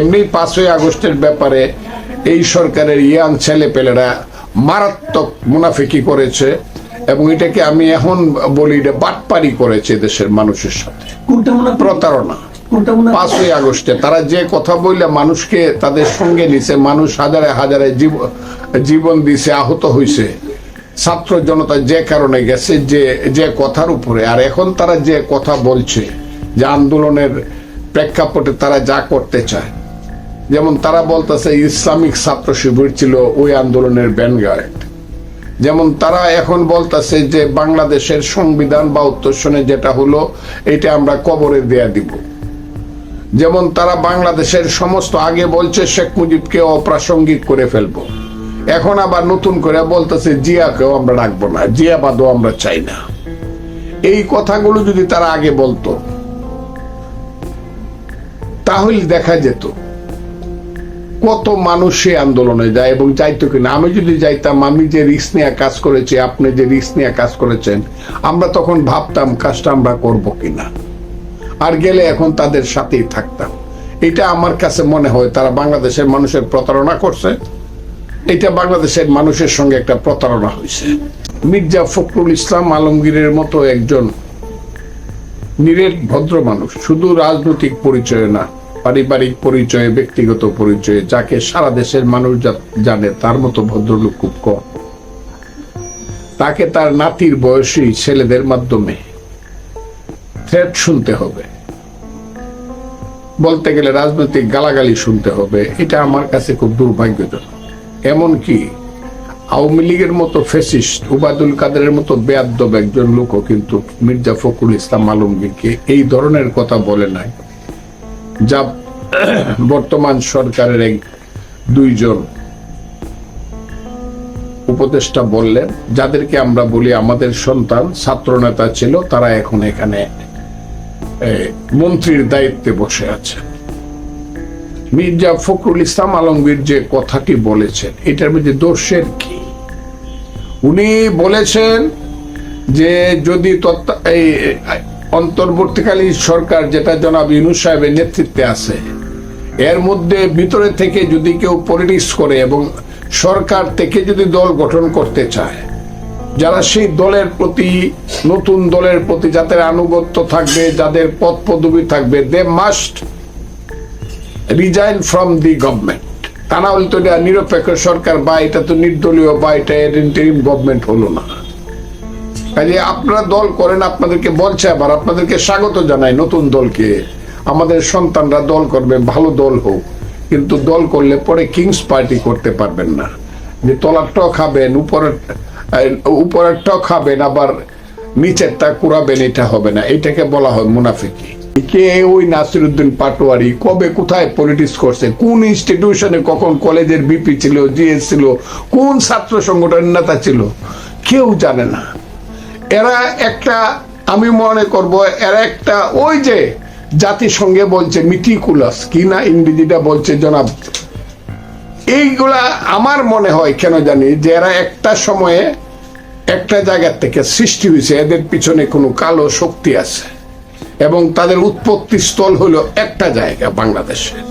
এমনি পাঁচই আগস্টের ব্যাপারে এই সরকারের ইয়াং ছেলেপেলেরা মারাত্মক মুনাফিকি করেছে এবং এটাকে আমি এখন বলি এটা বাটপারি করেছে দেশের মানুষের সাথে। প্রতারণা। পাঁচই আগস্টে তারা যে কথা বললে মানুষকে তাদের সঙ্গে নিছে মানুষ হাজারে হাজারে জীব- জীবন দিছে আহত হয়েছে ছাত্র জনতা যে কারণে গেছে যে যে কথার উপরে। আর এখন তারা যে কথা বলছে যে আন্দোলনের প্রেক্ষাপটে তারা যা করতে চায় যেমন তারা বলতেছে, ইসলামিক ছাত্র শিবির ছিল ওই আন্দোলনের ব্যানগার্ড যেমন তারা এখন বলতেছে যে, বাংলাদেশের সংবিধান বা উত্তরসনে যেটা হলো, এটা আমরা কবরে দেয়া দিব। যেমন তারা বাংলাদেশের সমস্ত আগে বলছে, শেখ মুজিবকে অপ্রাসঙ্গিক করে ফেলব। এখন আবার নতুন করে বলতেছে, জিয়াকেও আমরা রাখব না জিয়াবাদও আমরা চাই না। এই কথাগুলো যদি তারা আগে বলতো, তাহলে দেখা যেত। কত মানুষ সে আন্দোলনে যায় এবং যাইতো কিনা আমি যদি যাইতাম, আমি যে রিস্ক নিয়ে কাজ করেছি, আপনি যে রিস্ক নিয়ে কাজ করেছেন, আমরা তখন ভাবতাম কাজটা আমরা করব কিনা? আর গেলে এখন তাদের সাথেই থাকতাম। এটা আমার কাছে মনে হয় তারা বাংলাদেশের মানুষের প্রতারণা করছে। এটা বাংলাদেশের মানুষের সঙ্গে একটা প্রতারণা হয়েছে। মির্জা ফখরুল ইসলাম আলমগীরের মতো একজন নিরেট ভদ্র মানুষ, শুধু রাজনৈতিক পরিচয় না পারিবারিক পরিচয়ে, ব্যক্তিগত পরিচয়ে, যাকে সারা দেশের মানুষ জানে, তার মতো ভদ্রলোক খুব কম। তাকে তার নাতির বয়সী ছেলেদের মাধ্যমে থ্রেট শুনতে হবে। বলতে গেলে রাজনৈতিক গালাগালি শুনতে হবে, এটা আমার কাছে খুব দুর্ভাগ্যজনক। এমনকি আওয়ামী লীগের মতো ফেসিস্ট উবাদুল কাদেরের মতো বেয়াদ্দব একজন লোকও কিন্তু মির্জা ফখরুল ইসলাম আলমগীরকে এই ধরনের কথা বলে নাই। যা বর্তমান সরকারের এক দুইজন উপদেষ্টা বললেন, যাদেরকে আমরা বলি আমাদের সন্তান, ছাত্র নেতা ছিল, তারা এখন এখানে মন্ত্রীর দায়িত্বে বসে আছে। মির্জা ফখরুল ইসলাম আলমগীর যে কথাটি বলেছেন, এটার মধ্যে দোষের কি? উনি বলেছেন যে যদি অন্তর্বর্তীকালীন সরকার যেটা জনাব ইউনুস সাহেবের নেতৃত্বে আছে, এর মধ্যে ভিতরে থেকে যদি কেউ পলিটিক্স করে এবং সরকার থেকে যদি দল গঠন করতে চায়, যারা সেই দলের প্রতি, নতুন দলের প্রতি যাদের আনুগত্য থাকবে, যাদের পদ পদবি থাকবে they must resign from the government তা না হলে তো নিরপেক্ষ সরকার, বা এটা তো নির্দলীয়, বা এটা গভর্নমেন্ট হলো না। কাজে আপনারা দল করেন আপনাদেরকে বলছে আবার আপনাদেরকে স্বাগত জানাই নতুন দলকে। আমাদের সন্তানরা দল করবে ভালো দল হোক কিন্তু দল করলে পরে কিংস পার্টি করতে পারবেন না। যে তলারটাও খাবেন উপরের আহ, উপরেরটাও খাবেন আবার নিচেরটা কুড়াবেন এটা হবে না। এটাকে বলা হয় মুনাফিকি। কে ওই নাসিরুদ্দিন পাটোয়ারি কবে কোথায় পলিটিক্স করছে কোন ইনস্টিটিউশনে কখন কলেজের বিপি ছিল জিএস ছিল কোন ছাত্র সংগঠনের নেতা ছিল কেউ জানে না। এরা একটা, আমি মনে করব, এরা একটা ওই যে জাতিসংঘে বলছে মিটিকুলাস কি না ইংরেজিটা বলছে জনাব? এইগুলা আমার মনে হয় কেন জানি যে এরা একটা সময়ে একটা জায়গার থেকে সৃষ্টি হয়েছে, এদের পিছনে কোনো কালো শক্তি আছে। এবং তাদের উৎপত্তি স্থল হলো একটা জায়গা বাংলাদেশের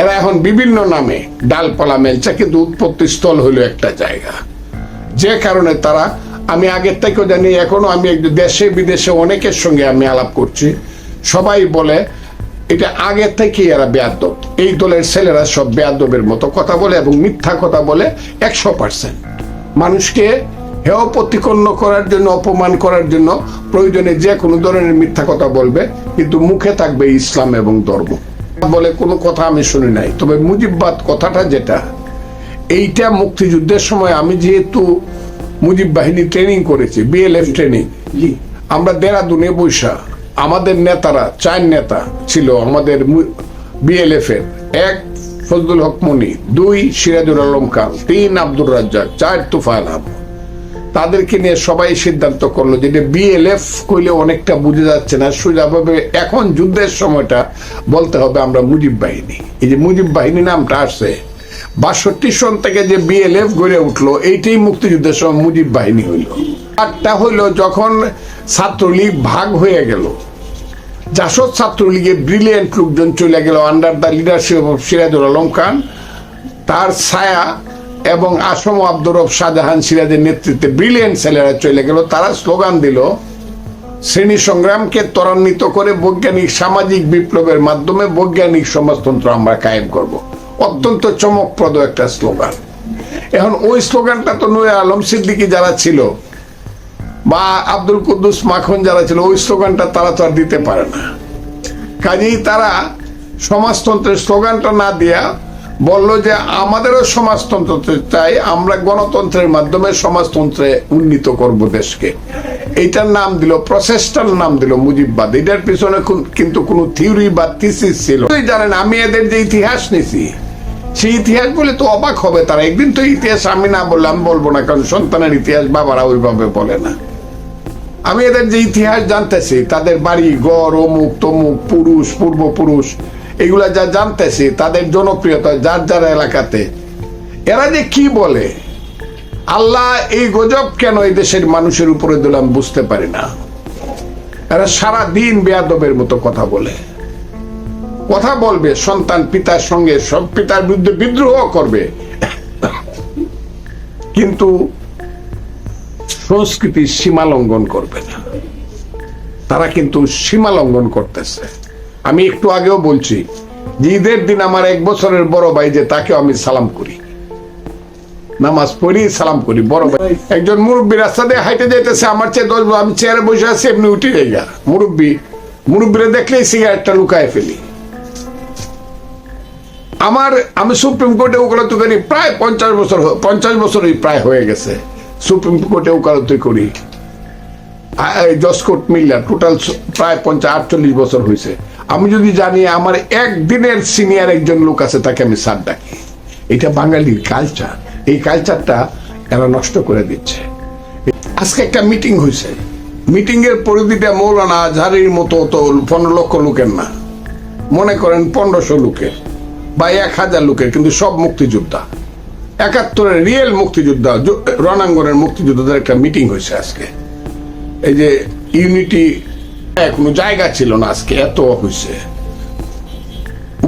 এরা এখন বিভিন্ন নামে ডালপালা মেলছে, কিন্তু উৎপত্তি স্থল হলো একটা জায়গা। যে কারণে তারা আমি আগের থেকেও জানি, এখনও আমি দেশে, বিদেশে অনেকের সঙ্গে আমি আলাপ করছি। সবাই বলে, এটা আগে থেকেই এরা বেয়াদব। এই দলের ছেলেরা সব বেয়াদবের মতো কথা বলে এবং মিথ্যা কথা বলে একশো পার্সেন্ট মানুষকে হেয় প্রতিপন্ন করার জন্য, অপমান করার জন্য প্রয়োজনে যে কোনো ধরনের মিথ্যা কথা বলবে, কিন্তু মুখে থাকবে ইসলাম এবং ধর্ম। বলে কোনো কথা আমি শুনি নাই। তবে মুজিববাদ কথাটা যেটা, এইটা মুক্তিযুদ্ধের সময় আমি যেহেতু মুজিব বাহিনী ট্রেনিং করেছি বিএলএফ ট্রেনিং আমরা দেরাদুনে বৈশা আমাদের নেতারা চার নেতা ছিল আমাদের বিএলএফ এর। এক ফজলুল হক মনি দুই সিরাজুল আলম খান তিন আব্দুর রাজ্জাক চার তুফাইল আহমদ। তাদেরকে নিয়ে সবাই সিদ্ধান্ত করল যে বিএলএফ কইলে অনেকটা বুঝে যাচ্ছে না সোজাভাবে এখন যুদ্ধের সময়টা বলতে হবে আমরা মুজিব বাহিনী। এই যে মুজিব বাহিনী নামটা আসছে বাষট্টি সন থেকে যে বিএলএফ গড়ে উঠল, এইটাই মুক্তিযুদ্ধের সময় মুজিব বাহিনী হইল। আরটা হইল যখন ছাত্রলীগ ভাগ হয়ে গেল। জাসদ ছাত্রলীগের ব্রিলিয়েন্ট লোকজন চলে গেল under the leadership of Sirajul Alam Khan. তার ছায়া এবং আসম আব্দুর রব শাহজাহান সিরাজের নেতৃত্বে ব্রিলিয়েন্ট ছেলেরা চলে গেল। তারা স্লোগান দিল, শ্রেণি সংগ্রামকে ত্বরান্বিত করে বৈজ্ঞানিক সামাজিক বিপ্লবের মাধ্যমে বৈজ্ঞানিক সমাজতন্ত্র আমরা কায়েম করব। অত্যন্ত চমকপ্রদ একটা স্লোগান। এখন ওই স্লোগানটা তো নুয়ে আলম সিদ্দিকি যারা ছিল, বা আব্দুল কুদ্দুস মাখন যারা ছিল, ওই স্লোগানটা তারা তো আর দিতে পারে না। কাজেই তারা সমাজতন্ত্রের স্লোগানটা না দিয়া বলল যে, আমাদেরও সমাজতন্ত্র চাই, আমরা গণতন্ত্রের মাধ্যমে সমাজতন্ত্রে উন্নীত করব দেশকে। এইটার নাম দিল প্রসেসটার নাম দিল মুজিববাদ। এটার পিছনে কিন্তু কোনো থিওরি বা থিসিস ছিল জানেন, আমি এদের যে ইতিহাস নিছি। সেই ইতিহাস বলে তো অবাক হবে তারা। একদিন তো ইতিহাস আমি না বললে, আমি বলব না, কারণ সন্তানের ইতিহাস বাবারা ওইভাবে বলে না। আমি এদের যে ইতিহাস জানতেছি, তাদের বাড়ি গড় অমুক, তমুক, পুরুষ, পূর্বপুরুষ, এগুলা যা জানতেছি, তাদের জনপ্রিয়তা যার যার এলাকাতে। এরা যে কি বলে? আল্লাহ এই গজব কেন এই দেশের মানুষের উপরে দিল আমি বুঝতে পারি না। এরা সারা দিন বেয়াদবের মতো কথা বলে। কথা বলবে, সন্তান পিতার সঙ্গে, সব পিতার বিরুদ্ধে বিদ্রোহ করবে। কিন্তু সংস্কৃতির সীমা লঙ্ঘন করবে না। তারা কিন্তু সীমা লঙ্ঘন করতেছে। আমি একটু আগেও বলছি ঈদের দিন আমার এক বছরের বড় ভাই যে, তাকেও আমি সালাম করি। নামাজ পড়ি, সালাম করি, বড় ভাই। একজন মুরব্বী রাস্তা দিয়ে হাইটে যাইতেছে, আমার চেয়ে দশ আমি চেয়ারে বসে আছি, এমনি উঠে যাই মুরব্বী মুরব্বীরা দেখলেই সিগারেটটা লুকায় ফেলি। আমার, আমি সুপ্রিম কোর্টে ওকালতি করি, প্রায় পঞ্চাশ বছর পঞ্চাশ বছরই প্রায় হয়ে গেছে। সুপ্রিম কোর্টে ওকালতি করি। জসকোট মিল্লার টোটাল প্রায় পঞ্চাশ আটচল্লিশ বছর হয়েছে আমি যদি জানি আমার একদিনের সিনিয়র একজন লোক আছে, তাকে আমি স্যার ডাকি। এটা বাঙালির কালচার এই কালচারটা এরা নষ্ট করে দিচ্ছে। আজকে একটা মিটিং হয়েছে মিটিং এর পরিধিটা মৌলানা আজহারির মতো তো পনেরো লক্ষ লোকের না। মনে করেন পনেরোশো লোকের। বা এক হাজার লোকের, কিন্তু সব মুক্তিযোদ্ধা। একাত্তরের রিয়েল মুক্তিযোদ্ধা রণাঙ্গনের মুক্তিযোদ্ধাদের একটা মিটিং হয়েছে আজকে। এই যে ইউনিটি কোনো জায়গা ছিল না আজকে, এত হয়েছে।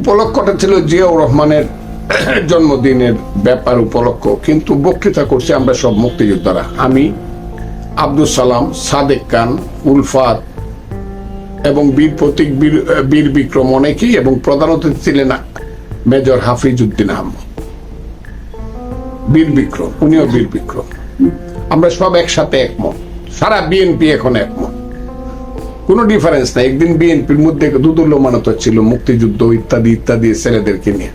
উপলক্ষটা ছিল জিয়াউর রহমানের জন্মদিনের ব্যাপার উপলক্ষ, কিন্তু বক্তৃতা করছি আমরা সব মুক্তিযোদ্ধারা। আমি আব্দুল সালাম, সাদেক খান, উলফাত এবং বীর প্রতীক বীর বীর বিক্রম অনেকেই এবং প্রধান অতিথি ছিলেন মেজর হাফিজ উদ্দিন আহমদ। বীর বিক্রম, উনিও বীর বিক্রম। আমরা সব একসাথে একমত। সারা বিএনপি এখন একমত। কোনো ডিফারেন্স নাই। একদিন বিএনপির মধ্যে দুদুল্য মানত ছিল, মুক্তিযুদ্ধ ইত্যাদি ইত্যাদি ছেলেদেরকে নিয়ে।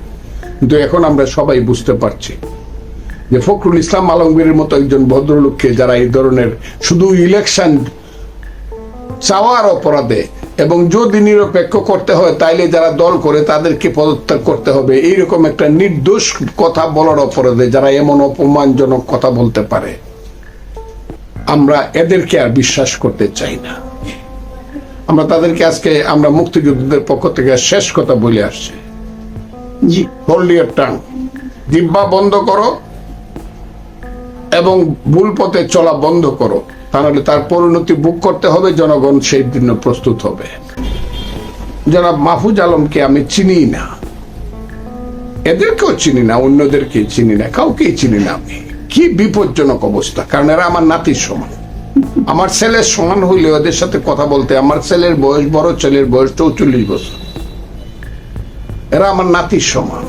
কিন্তু এখন আমরা সবাই বুঝতে পারছি যে ফখরুল ইসলাম আলমগীরের মতো একজন ভদ্রলোককে যারা এই ধরনের শুধু ইলেকশন চাওয়ার অপরাধে এবং যদি নিরপেক্ষ করতে হয় তাইলে যারা দল করে তাদেরকে পদত্যাগ করতে হবে। এইরকম একটা নির্দোষ কথা বলার অপরাধে যারা এমন অপমানজনক কথা বলতে পারে আমরা এদেরকে আর বিশ্বাস করতে চাই না। আমরা তাদেরকে আজকে আমরা মুক্তিযুদ্ধদের পক্ষ থেকে শেষ কথা বলে আসছি। জি। হোল্ড টাং জিব্বা বন্ধ করো এবং ভুল পথে চলা বন্ধ করো। তাহলে তার পরিণতি বুক করতে হবে, জনগণ সেই জন্য প্রস্তুত হবে। জনাব মাহফুজ আলমকে আমি চিনি না। এদেরকেও চিনি না, অন্যদেরকে চিনি না, কাউকেই চিনি না আমি। কি বিপজ্জনক অবস্থা, কারণ এরা আমার নাতির সমান। আমার ছেলের সমান হইলে ওদের সাথে কথা বলতে আমার ছেলের বয়স, বড় ছেলের বয়স চৌচল্লিশ বছর। এরা আমার নাতির সমান।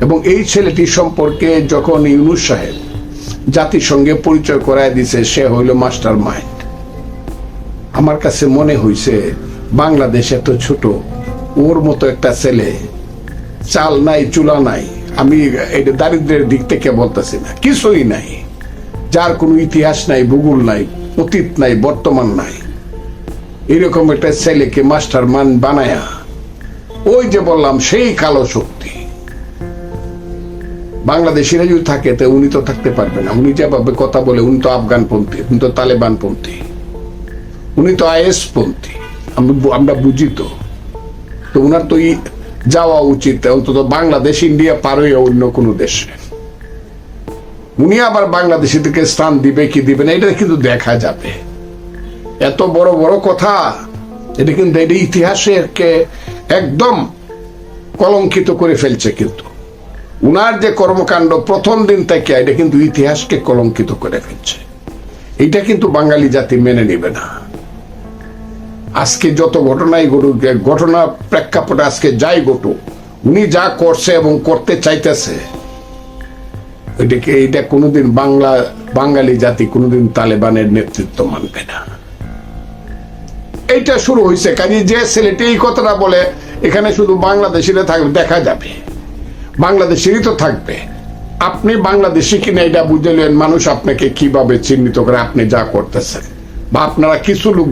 এবং এই ছেলেটি সম্পর্কে যখন ইউনুস সাহেব জাতিসংঘে পরিচয় করায় দিছে, সে হইল মাস্টার মাইন্ড। আমার কাছে মনে হইছে, বাংলাদেশ এত ছোট, ওর মতো একটা ছেলে, চাল নাই, চুলা নাই, আমি এটা দারিদ্রের দিক থেকে বলতেছি না, কিছুই নাই। যার কোনো ইতিহাস নাই, ভূগোল নাই, অতীত নাই, বর্তমান নাই। এরকম একটা ছেলেকে মাস্টার মান বানায়া, ওই যে বললাম, সেই কালো শক্তি। বাংলাদেশিরা যদি থাকে, তো উনি তো থাকতে পারবে না। উনি যেভাবে কথা বলে, উনি তো আফগানপন্থী, উনি তো তালেবানপন্থী, উনি তো আইএস পন্থী আমরা বুঝি তো। তো উনার তো যাওয়া উচিত অন্তত বাংলাদেশ, ইন্ডিয়া পার অন্য কোনো দেশে। উনি আবার বাংলাদেশিদেরকে স্থান দিবে কি দিবে না, এটা কিন্তু দেখা যাবে। এত বড় বড় কথা, এটা কিন্তু এটা ইতিহাসকে একদম কলঙ্কিত করে ফেলছে কিন্তু। উনার যে কর্মকাণ্ড প্রথম দিন থেকে, এটা কিন্তু ইতিহাসকে কলঙ্কিত করে ফেলছে। এটা কিন্তু বাঙালি জাতি মেনে নেবে না। আজকে যত ঘটনাই ঘটুক, ঘটনা প্রেক্ষাপটে আজকে যাই ঘটুক, উনি যা করছে এবং করতে চাইতেছে, এটাকে এটা কোনোদিন বাংলা বাঙালি জাতি কোনোদিন তালেবানের নেতৃত্ব মানবে না। এইটা শুরু হয়েছে কাজে যে ছেলেটি এই কথাটা বলে, এখানে শুধু বাংলাদেশিরা থাকবে দেখা যাবে। বাংলাদেশেরই তো থাকবে। আপনি বাংলাদেশি কিনা এটা বুঝে নেন, মানুষ আপনাকে কীভাবে চিহ্নিত করে আপনি যা করতেছেন। বা আপনারা কিছু লোক